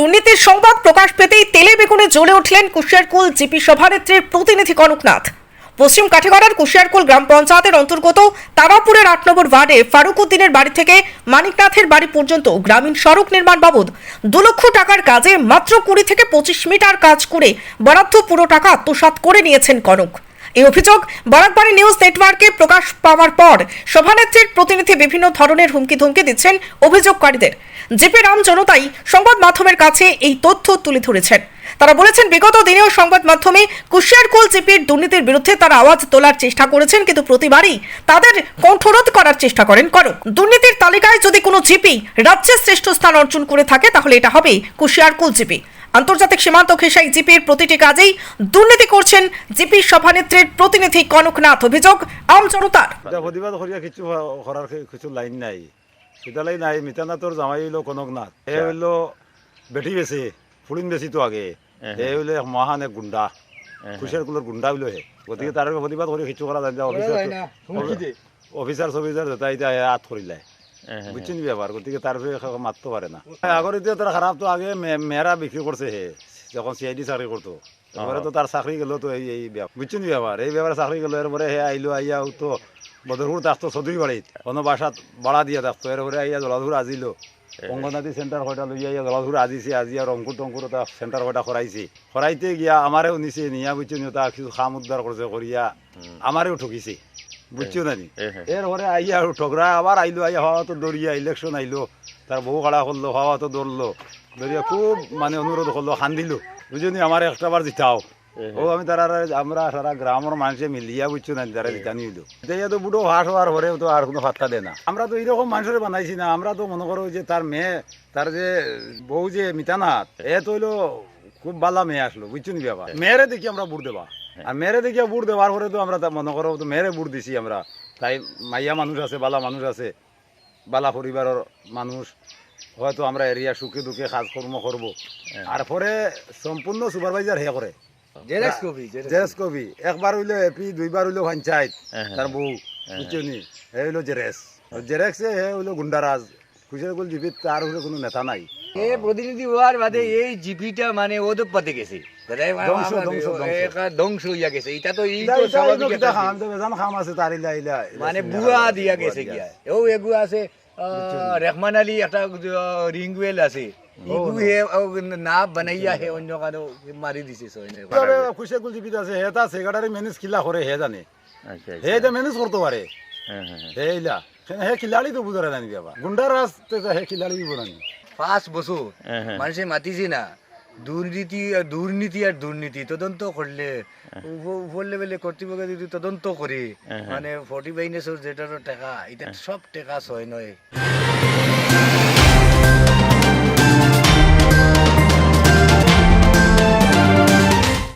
দুর্নীতির সংবাদ প্রকাশ পেতেই তেলে বেগুনে জ্বলে উঠলেন কুশিয়ারকুল জিপি সভানেত্রীর প্রতিনিধি কনকনাথ। পশ্চিম কাঠিগড়ার কুশিয়ারকুল গ্রাম পঞ্চায়েতের অন্তর্গত তারাপুরের আট নম্বর ওয়ার্ডে ফারুক উদ্দিনের বাড়ি থেকে মানিকনাথের বাড়ি পর্যন্ত গ্রামীণ সড়ক নির্মাণ বাবদ দু লক্ষ টাকার কাজে মাত্র কুড়ি থেকে পঁচিশ মিটার কাজ করে বরাদ্দ পুরো টাকা আত্মসাৎ করে নিয়েছেন কনক। এই অভিযোগ বারাকবাড়ি নিউজ নেটওয়ার্কে প্রকাশ পাওয়ার পর সভানেত্রীর প্রতিনিধি বিভিন্ন ধরনের হুমকি ধুমকি দিচ্ছেন অভিযোগকারীদের। জেপি রাম জনতাই সংবাদ মাধ্যমের কাছে এই তথ্য তুলে ধরেছেন। তারা বলেছেন, বিগত দিনেও সংবাদ মাধ্যমে কুশিয়ারকুল জিপির দুর্নীতির বিরুদ্ধে তারা আওয়াজ তোলার চেষ্টা করেছেন, কিন্তু প্রতিবারই তাদের কণ্ঠরোধ করার চেষ্টা করেন। করক দুর্নীতির তালিকায় যদি কোনো জিপি রাজ্যের শ্রেষ্ঠ স্থান অর্জন করে থাকে, তাহলে এটা হবে কুশিয়ারকুল জিপি। আন্তর্জাতিক সীমান্ত ঘেঁষাই জিপির প্রতিটি কাজেই দুর্নীতি করছেন জিপি সভানেত্রীর প্রতিনিধি কনকনাথ। অভিযোগ আম জনতার। প্রতিবাদ করিয়া কিছু করার কিছু লাইন নাই। সেটা লাইন নাই মিতানাথর জামাই হইল কনকনাথ। এ হইল বেটি বেশি ফুলিন বেশি তো আগে এ হইলে এক মহান এক গুন্ডা খুশিয়ার কুলের গুন্ডা হইল হে গতিকে তার প্রতিবাদ করে কিছু করা যায়। না। অফিসার অফিসার সফিসার যেটা এটা হাত করিলাই বুঝছেন ব্যাপার গতিকে তার মারতে পারে না। আগর এতিয়া তার খারাপ তো আগে মেয়েরা বিক্রি করছে হে যখন সিআইডি চাকরি করতো এবারে তো তার চাকরি গেল তো এই এই বুঝছেন ব্যাপার এই ব্যাপারে চাকরি গেল এরপরে হে আইলো আইয়া তো বদরপুর থাকতো চৌধুরী বাড়িত কোনো বাসাত বাড়া দিয়ে থাকতো এরপরে আইয়া জলাধুর আজিলো। অঙ্গনাদি সেন্টার কয়টা লইয়া আইয়া জলাধুর আজিছে আজি আর রংপুর টংকুর তা সেন্টার কয়টা করাইছে করাইতে গিয়া আমারেও নিছে নিয়া বুঝছেন তা কিছু খাম উদ্ধার করছে করিয়া আমারেও ঠকিছে। বুঝছ না এরপরে আইয়া আর আবার আইলো আইয়া হওয়া তো দৌড়িয়া ইলেকশন আইলো। তার বউ কাড়া করল হওয়া তো দৌড়লো দৌড়িয়া খুব মানে অনুরোধ করল খান দিল বুঝলি আমার একটা বার জিতাও। ও আমি তারা আমরা সারা গ্রামের মানুষে মিলিয়া বুঝছ না তারা হইল। এতিয়া তো বুড়ো হাস হওয়ার পরেও তো আর কোনো ফাত্তা দেয় না। আমরা তো এইরকম মানুষের বানাইছি না। আমরা তো মনে করো যে তার মেয়ে তার যে বউ যে মিতানাথ এ তো হইল খুব বালা মেয়ে আসলো বুঝছ নি ব্যাপার? মেয়েরে দেখি আমরা বুড় দেবা। আর মেয়েরে দেখিয়া বুড় দেওয়ার পরে তো আমরা মনে করো তো মেয়েরে বুড় দিছি আমরা। তাই মাইয়া মানুষ আছে বালা মানুষ আছে বালা পরিবারের মানুষ। হয়তো আমরা এরিয়া সুখে দুঃখে কাজকর্ম করব। আর পরে সম্পূর্ণ সুপারভাইজার হে করে জেরেস কবি একবার হইল এপি দুইবার হইল পঞ্চায়েত তার বউ বুঝছ নি হে হইল জেরেস জেরেক্সে হে হইল গুন্ডারাজ খুশির গুল জিবিত তার হইল কোনো নেতা নাই। এ প্রতিনিধি হওয়ার বাদে এই জিপিটা মানে ওদের পাতে গেছে। কোথায় মা- ধ্বংস, হইয়া গেছে। এটা তো খাম, আছে তার ইলা ইলা ইলা মানে বুয়া দিয়া গেছে গিয়া। ও এগু আছে রেহমান আলী একটা রিংওয়েল আছে। ইগু হে ও না বানাইয়া হে অন্য কারও মারি দিছে সৈন্য। তবে খুশি গুল জিবিত আছে হে তা সেক্রেটারি ম্যানেজ কিলা করে হে জানে। হে যে ম্যানেজ করতে পারে। হে ইলা। হে খিলাড়ি তো বুঝারে জানি বাবা গুন্ডারাজ তো হে খিলাড়ি দিব পাঁচ বছর মানুষে মাতিছে না। দুর্নীতি আর দুর্নীতি আর দুর্নীতি তদন্ত করলে উপ- উপর লেভেলে কর্তৃপক্ষ যদি তদন্ত করে মানে ফর্টি বাইনেসর যেটার টাকা এটা সব টাকা ছয় নয়।